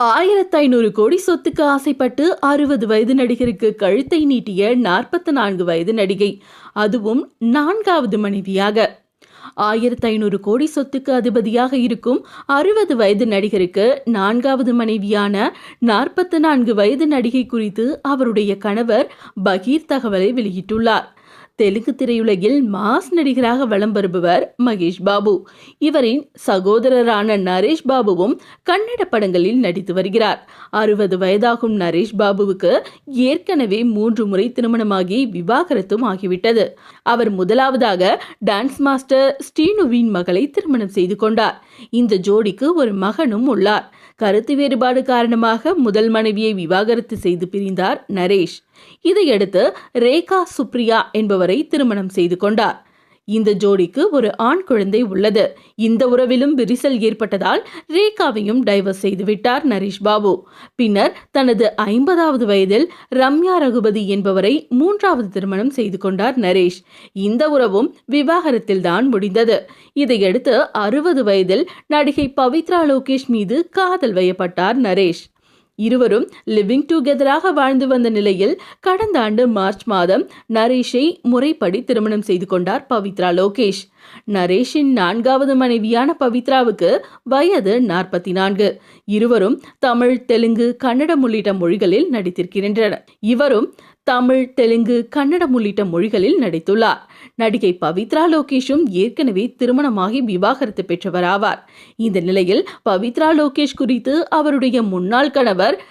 ஆயிரத்து ஐநூறு கோடி சொத்துக்கு ஆசைப்பட்டு அறுபது வயது நடிகருக்கு கழுத்தை நீட்டிய நாற்பத்தி நான்கு வயது நடிகை அதுவும் நான்காவது மனைவியாக. ஆயிரத்து ஐநூறு கோடி சொத்துக்கு அதிபதியாக இருக்கும் அறுபது வயது நடிகருக்கு நான்காவது மனைவியான நாற்பத்தி நான்கு வயது நடிகை குறித்து அவருடைய கணவர் பகீர் தகவலை வெளியிட்டுள்ளார். தெலுங்கு திரையுலகில் மாஸ் நடிகராக வலம் வருபவர் மகேஷ் பாபு. இவரின் சகோதரரான நரேஷ் பாபுவும் கன்னட படங்களில் நடித்து வருகிறார். அறுபது வயதாகும் நரேஷ் பாபுவுக்கு ஏற்கனவே மூன்று முறை திருமணமாகி விவாகரத்தும் ஆகிவிட்டது. அவர் முதலாவதாக டான்ஸ் மாஸ்டர் ஸ்ரீனுவின் மகளை திருமணம் செய்து கொண்டார். இந்த ஜோடிக்கு ஒரு மகனும் உள்ளார். கருத்து வேறுபாடு காரணமாக முதல் மனைவியை விவாகரத்து செய்து பிரிந்தார் நரேஷ். இதையடுத்து ரேகா சுப்ரியா என்பவரை திருமணம் செய்து கொண்டார். இந்த ஜோடிக்கு ஒரு ஆண் குழந்தை உள்ளது. இந்த உறவிலும் விரிசல் ஏற்பட்டதால் ரேகாவையும் டைவர்ஸ் செய்துவிட்டார் நரேஷ் பாபு. பின்னர் தனது ஐம்பதாவது வயதில் ரம்யா ரகுபதி என்பவரை மூன்றாவது திருமணம் செய்து கொண்டார் நரேஷ். இந்த உறவும் விவாகரத்தில் தான் முடிந்தது. இதையடுத்து அறுபது வயதில் நடிகை பவித்ரா லோகேஷ் மீது காதல் வயப்பட்டார் நரேஷ். இருவரும் லிவிங் டுகெதராக வாழ்ந்து வந்த நிலையில் கடந்த ஆண்டு மார்ச் மாதம் நரேஷை முறைப்படி திருமணம் செய்து கொண்டார் பவித்ரா லோகேஷ். நரேஷின் நான்காவது மனைவியான பவித்ராவுக்கு வயது நாற்பத்தி நான்கு இருவரும் தமிழ் தெலுங்கு கன்னடம் உள்ளிட்ட மொழிகளில் நடித்திருக்கின்றனர். இவரும் தமிழ் தெலுங்கு கன்னடம் உள்ளிட்ட மொழிகளில் நடித்துள்ளார். நடிகை பவித்ரா லோகேஷும் ஏற்கனவே திருமணமாகி விவாகரத்து பெற்றவர் ஆவார் இந்த நிலையில் பவித்ரா லோகேஷ் குறித்து அவருடைய முன்னாள் கணவர்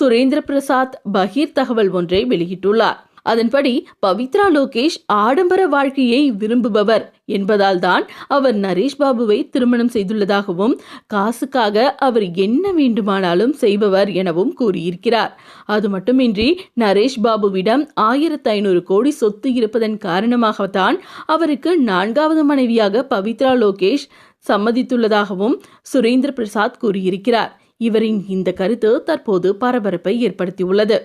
சுரேந்திர பிரசாத் பகீர் தகவல் ஒன்றை வெளியிட்டுள்ளார். அதன்படி பவித்ரா லோகேஷ் ஆடம்பர வாழ்க்கையை விரும்புபவர் என்பதால் தான் அவர் நரேஷ் பாபுவை திருமணம் செய்துள்ளதாகவும் காசுக்காக அவர் என்ன வேண்டுமானாலும் செய்பவர் எனவும் கூறியிருக்கிறார். அது மட்டுமின்றி நரேஷ் பாபுவிடம் ஆயிரத்து ஐநூறு கோடி சொத்து இருப்பதன் காரணமாகத்தான் அவருக்கு நான்காவது மனைவியாக பவித்ரா லோகேஷ் சம்மதித்துள்ளதாகவும் சுரேந்திர பிரசாத் கூறியிருக்கிறார். இவரின் இந்த கருத்து தற்போது பரபரப்பை ஏற்படுத்தியுள்ளது.